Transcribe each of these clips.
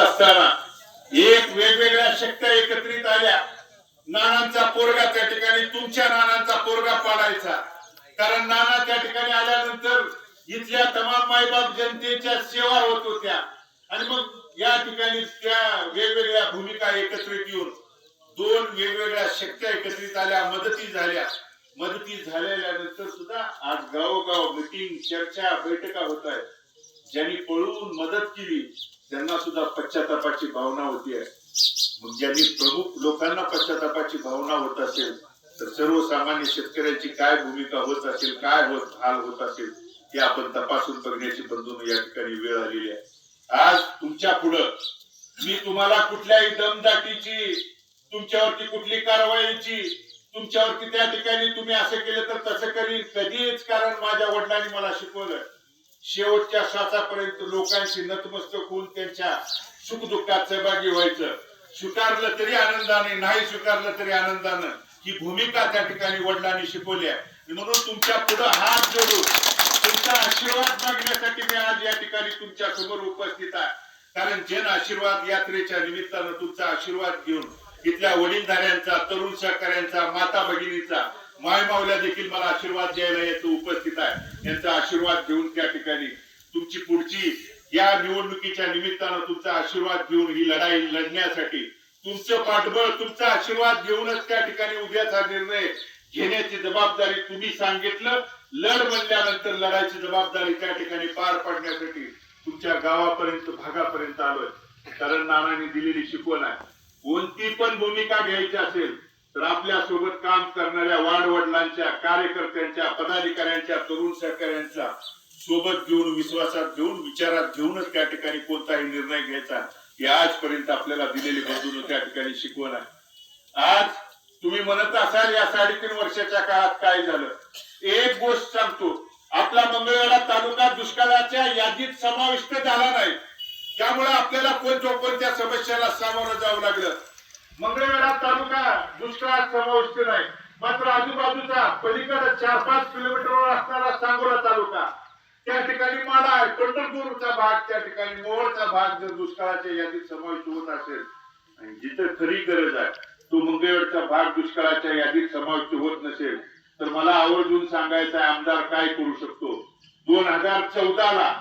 असताना एक वेगवेगळ्या शक्त्या एकत्रित आल्या. नानांचा पोरगा त्या ठिकाणी तुमच्या नानांचा पोरगा पाडायचा. कारण नाना त्या ठिकाणी आल्यानंतर इथल्या तमाम मायबाप जनतेच्या सेवा होत होत्या. आणि मग या ठिकाणी त्या वेगवेगळ्या भूमिका एकत्रित येऊन दोन वेगवेगळ्या शक्त्या एकत्रित आल्या मदती झाल्या. मदती झाल्यानंतर सुद्धा आज गावोगाव मिटिंग चर्चा बैठका होत आहेत. ज्यांनी पळून मदत केली त्यांना सुद्धा पश्चातापाची भावना होती मग ज्यांनी प्रमुख लोकांना पश्चातापाची भावना होत असेल तर सर्वसामान्य शेतकऱ्यांची काय भूमिका होत असेल काय होत हाल होत असेल हे आपण तपासून बघण्याची बंधून या ठिकाणी वेळ आलेली आहे. आज तुमच्या पुढं मी तुम्हाला कुठल्याही दमदाटीची तुमच्यावरती कुठली कारवाईची तुमच्यावरती त्या ठिकाणी तुम्ही असं केलं तर तसं करीन कधीच कारण माझ्या वडिलांनी मला शिकवलं शेवटच्या श्वासापर्यंत लोकांशी नतमस्तक होऊन त्यांच्या सुखदुःखात सहभागी व्हायचं. स्वीकारलं तरी आनंदाने नाही स्वीकारलं तरी आनंदानं ही भूमिका त्या ठिकाणी वडिलांनी शिकवली आहे. म्हणून तुमच्यापुढे हात जोडून तुमचा आशीर्वाद मागण्यासाठी मी आज या ठिकाणी तुमच्यासमोर उपस्थित आहे. कारण जन आशीर्वाद यात्रेच्या निमित्तानं तुमचा आशीर्वाद घेऊन इथल्या वडीलधाऱ्यांचा तरुण सहकाऱ्यांचा माता भगिनीचा माय मावल्या देखील मला आशीर्वाद द्यायला येतो उपस्थित आहे. यांचा आशीर्वाद घेऊन त्या ठिकाणी तुमची पुढची या निवडणुकीच्या निमित्तानं तुमचा आशीर्वाद घेऊन ही लढाई लढण्यासाठी तुमचं पाठबळ तुमचा आशीर्वाद घेऊनच त्या ठिकाणी उद्याचा निर्णय घेण्याची जबाबदारी तुम्ही सांगितलं. लढ म्हणल्यानंतर लढायची जबाबदारी त्या ठिकाणी पार पाडण्यासाठी तुमच्या गावापर्यंत भागापर्यंत आलोय. कारण नानाने दिलेली शिकवण आहे. कोणती पण भूमिका घ्यायची असेल तर आपल्यासोबत काम करणाऱ्या वाडवडिलांच्या कार्यकर्त्यांच्या पदाधिकाऱ्यांच्या तरुण सहकाऱ्यांच्या सोबत घेऊन विश्वासात घेऊन विचारात घेऊनच त्या ठिकाणी कोणताही निर्णय घ्यायचा ही आजपर्यंत आपल्याला दिलेली बंधून त्या ठिकाणी शिकवण आहे. आज तुम्ही म्हणत असाल या साडेतीन वर्षाच्या काळात काय झालं? एक गोष्ट सांगतो आपला मंगळवेढा तालुका दुष्काळाच्या यादीत समाविष्ट झाला नाही. त्यामुळे आपल्याला कोणत्या कोणत्या समस्याला सामोरं जावं लागलं? मंगळवेढा तालुका दुष्काळात समाविष्ट नाही. मात्र आजूबाजूचा पलीकडे चार पाच किलोमीटरवर असणारा सांगोला तालुका. त्या ठिकाणी माडा पंढरपूरचा भाग त्या ठिकाणी मोहोळचा भाग जर दुष्काळाच्या यादीत समाविष्ट होत असेल आणि जिथं खरी गरज आहे तो मंगळवेडचा भाग दुष्काळाच्या यादीत समाविष्ट होत नसेल तर मला आवर्जून सांगायचं आहे आमदार काय करू शकतो? दोन हजार चौदा ला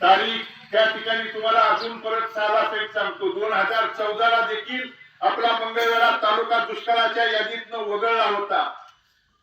तारीख त्या ठिकाणी तुम्हाला अजून परत सालासहित सांगतो. दोन हजार चौदा ला देखील आपला मंगळवेढा तालुका दुष्काळाच्या यादीतनं वगळला होता.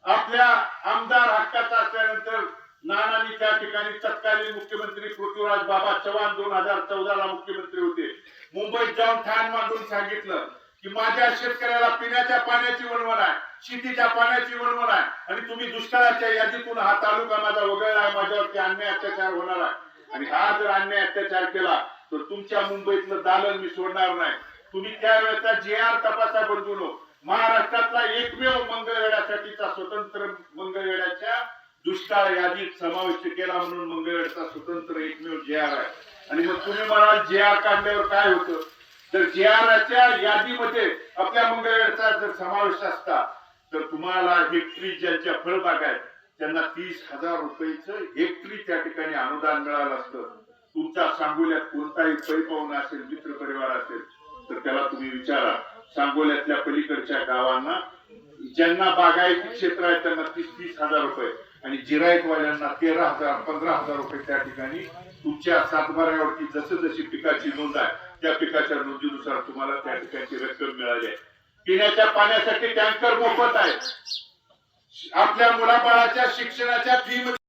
आपल्या आमदार हक्काचा असल्यानंतर नानांनी त्या ठिकाणी तत्कालीन मुख्यमंत्री पृथ्वीराज बाबा चव्हाण दोन हजार चौदा ला मुख्यमंत्री होते. मुंबईत जाऊन ठाण मांडून सांगितलं की माझ्या शेतकऱ्याला पिण्याच्या पाण्याची वणवण आहे शेतीच्या पाण्याची वणवण आहे आणि तुम्ही दुष्काळाच्या यादीतून हा तालुका माझा वगळला आहे माझ्यावरती अन्याय अत्याचार होणार आहे. आणि हा जर अन्याय अत्याचार केला तर तुमच्या मुंबईतलं दालन मी सोडणार नाही. तुम्ही त्यावेळेचा जे आर तपासा बंधूनो महाराष्ट्रातला एकमेव मंगळवेढ्यासाठीचा स्वतंत्र मंगळवेढ्याच्या दुष्काळ यादीत समाविष्ट केला म्हणून मंगळवेढचा स्वतंत्र एकमेव जे आर आहे. आणि मग तुम्ही म्हणाल जे आर काढल्यावर काय होतं? तर जे आरच्या यादीमध्ये आपल्या मंगळवेढचा जर समावेश असता तर तुम्हाला हेक्टरी ज्यांच्या फळबाग आहेत त्यांना तीस हजार रुपयेचं हेक्टरी त्या ठिकाणी अनुदान मिळालं असतं. तुमच्या सांगोल्यात कोणताही पै असेल मित्र परिवार असेल त्याला तुम्ही विचारा. सांगोल्यातल्या पलीकडच्या गावांना ज्यांना बागायती क्षेत्र आहे त्यांना तीस तीस हजार रुपये. आणि जिरायतवाल्यांना तेरा हजार पंधरा हजार रुपये त्या ठिकाणी तुमच्या सातबाऱ्यावरती जसं जशी पिकाची नोंद आहे त्या पिकाच्या नोंदीनुसार तुम्हाला त्या ठिकाणची रक्कम मिळाली आहे. पिण्याच्या पाण्यासाठी टँकर मोफत आहे. आपल्या मुलाबाळाच्या शिक्षणाच्या फी